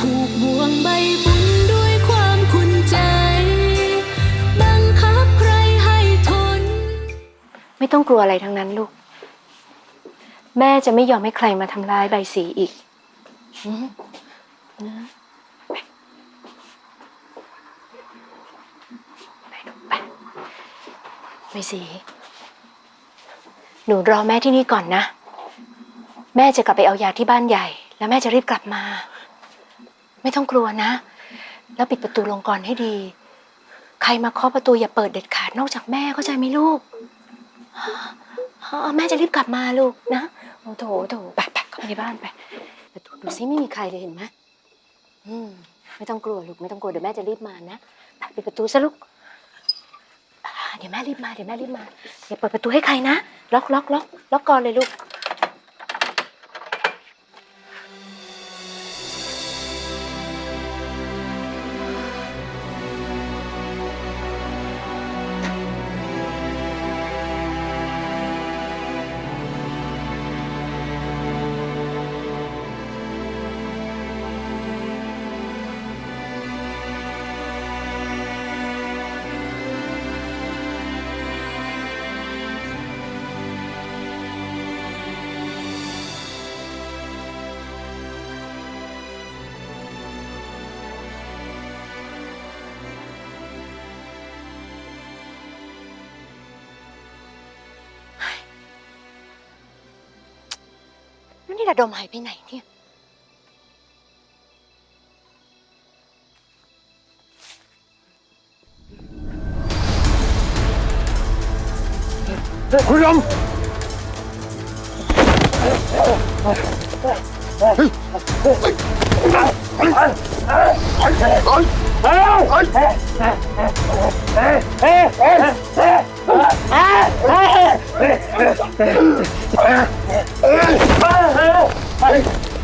ผูกบ่วงใบบุญด้วยความคุ้นใจ บังคับใครให้ทน ไม่ต้องกลัวอะไรทั้งนั้นลูก แม่จะไม่ยอมให้ใครมาทำร้ายใบสีอีกอืมนะไปไปลูกไปใบสี หนูรอแม่ที่นี่ก่อนนะ แม่จะกลับไปเอายาที่บ้านใหญ่ แล้วแม่จะรีบกลับมา ไม่ต้องกลัวนะ แล้วปิดประตูลงก่อนให้ดี ใครมาเคาะประตูอย่าเปิดเด็ดขาดนอกจากแม่เข้าใจไหมลูกแม่จะรีบกลับมาลูกนะโอ้โถโถไปไปเข้าไปในบ้านไปแต่ดูดูซิไม่มีใครเลยเห็นไหมอืมไม่ต้องกลัวลูกไม่ต้องกลัวเดี๋ยวแม่จะรีบมานะไปปิดประตูซะลูกเดี๋ยวแม่รีบมาเดี๋ยวแม่รีบมาอย่าเปิดประตูให้ใครนะล็อกล็อกล็อกล็อกก่อนเลยลูก นี่ระดมหายไปไหนเนี่ย คุณลม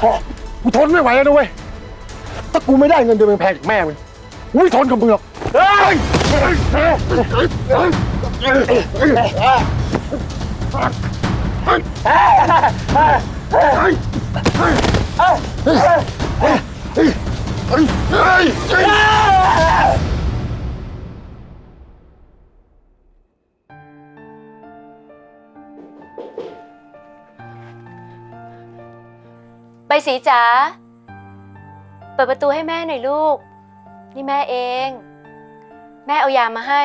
พ่อกูทนไม่ไหวแล้วนะเว้ย ถ้ากูไม่ได้เงินเดือนแพงๆจากแม่มึงกูไม่ทนกับมึงหรอกเใบสีจ๋าเปิดประตูให้แม่หน่อยลูก นี่แม่เอง แม่เอายามาให้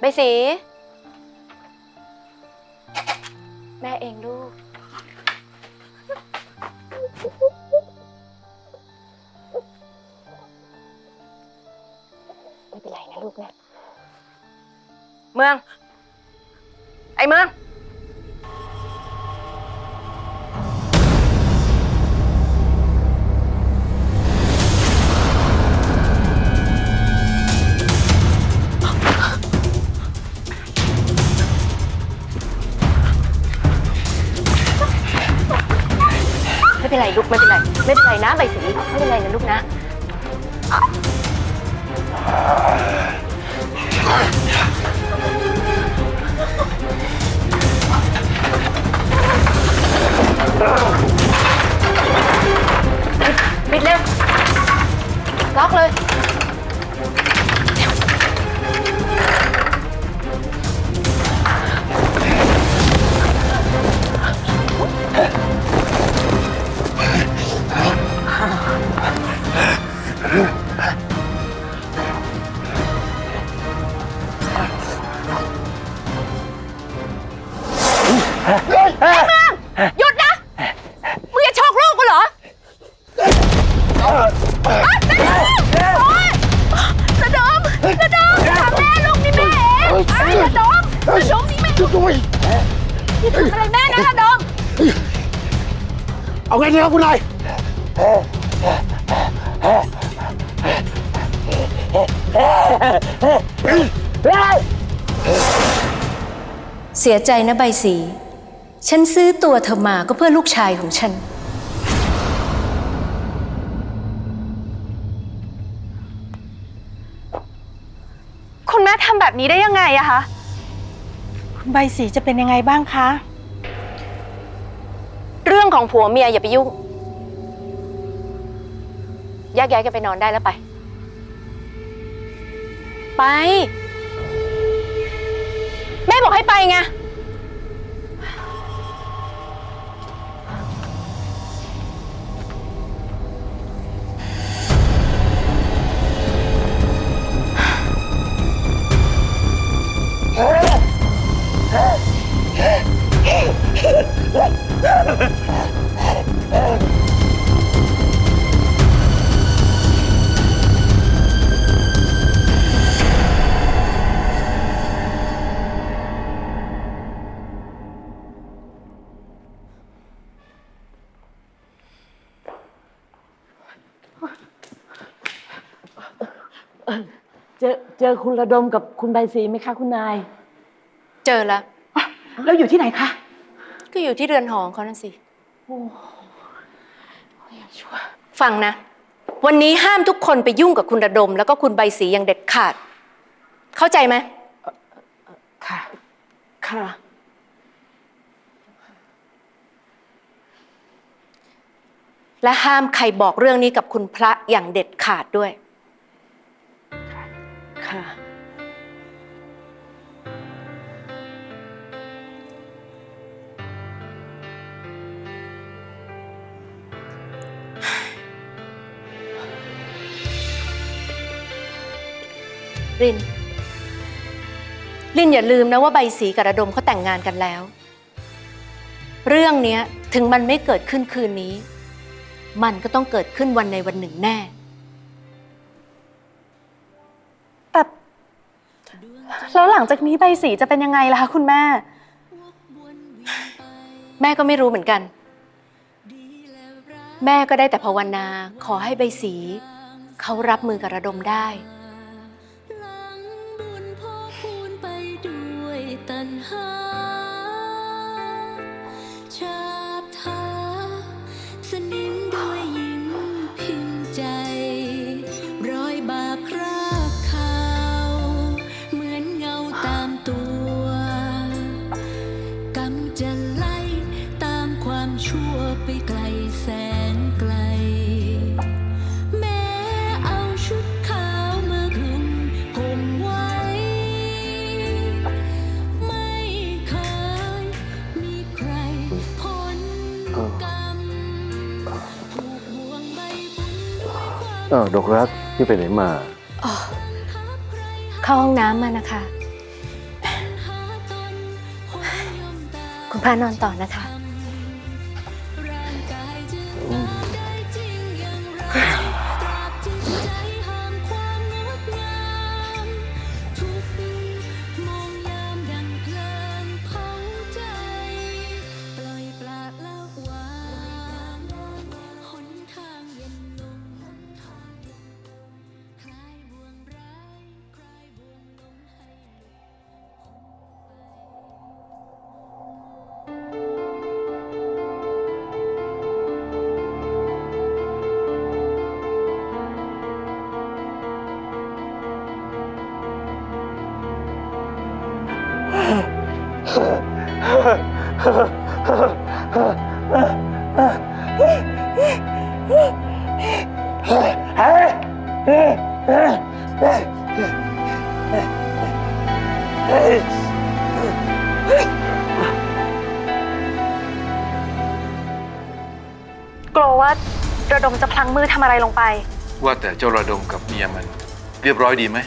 ใบสี แม่เองลูก เป็นไรลูกไม่เป็นไร ไม่เป็นไรนะใบสีไม่เป็นไรนะลูกนะ หยุดนะมึงจะชกลูกกูเหรอระดมระดมถามแม่ลูกนี่แม่เองไอ้ระดมระดมนี่แม่ด้วยนี่ทำอะไรแม่นะระดมเอาไงดีครับคุณนายเสียใจนะใบสี ฉันซื้อตัวเธอมาก็เพื่อลูกชายของฉัน คุณแม่ทำแบบนี้ได้ยังไงอะคะ คุณใบสีจะเป็นยังไงบ้างคะ เรื่องของผัวเมียอย่าไปยุ่งแยกย้ายกันไปนอนได้แล้วไป ไป แม่บอกให้ไปไง เจอเจอคุณระดมกับคุณใบสีไหมคะ คุณนาย เจอแล้วแล้วอยู่ที่ไหนคะ ก็อยู่ที่เรือนหอของเขานั่นสิฟังนะ วันนี้ห้ามทุกคนไปยุ่งกับคุณระดม แล้วก็คุณใบสีอย่างเด็ดขาด เข้าใจไหมค่ะ ค่ะ และห้ามใครบอกเรื่องนี้กับคุณพระอย่างเด็ดขาดด้วย ริน รินอย่าลืมนะว่าใบสีกับระดมเขาแต่งงานกันแล้ว เรื่องเนี้ยถึงมันไม่เกิดขึ้นคืนนี้ มันก็ต้องเกิดขึ้นวันในวันหนึ่งแน่ แต่แล้วหลังจากนี้ใบสีจะเป็นยังไงล่ะคะคุณแม่ แม่ก็ไม่รู้เหมือนกัน แม่ก็ได้แต่ภาวนาขอให้ใบสี เขารับมือกับระดมได้ ชั่วไปไกลแสนไกล แม้เอาชุดขาวมาคลุมห่มไว้ ไม่เคยมีใครพ้นกรรมถูกบ่วงใบบุญด้วยความเออดอกรักที่ไปไหนมาเข้าห้องน้ำมานะคะ หาตนคนย่อมตามคุณพานอนต่อนะคะ กลัวว่าระดมจะพลั้งมือทำอะไรลงไป ว่าแต่เจ้าระดมกับเมียมัน เรียบร้อยดีไหม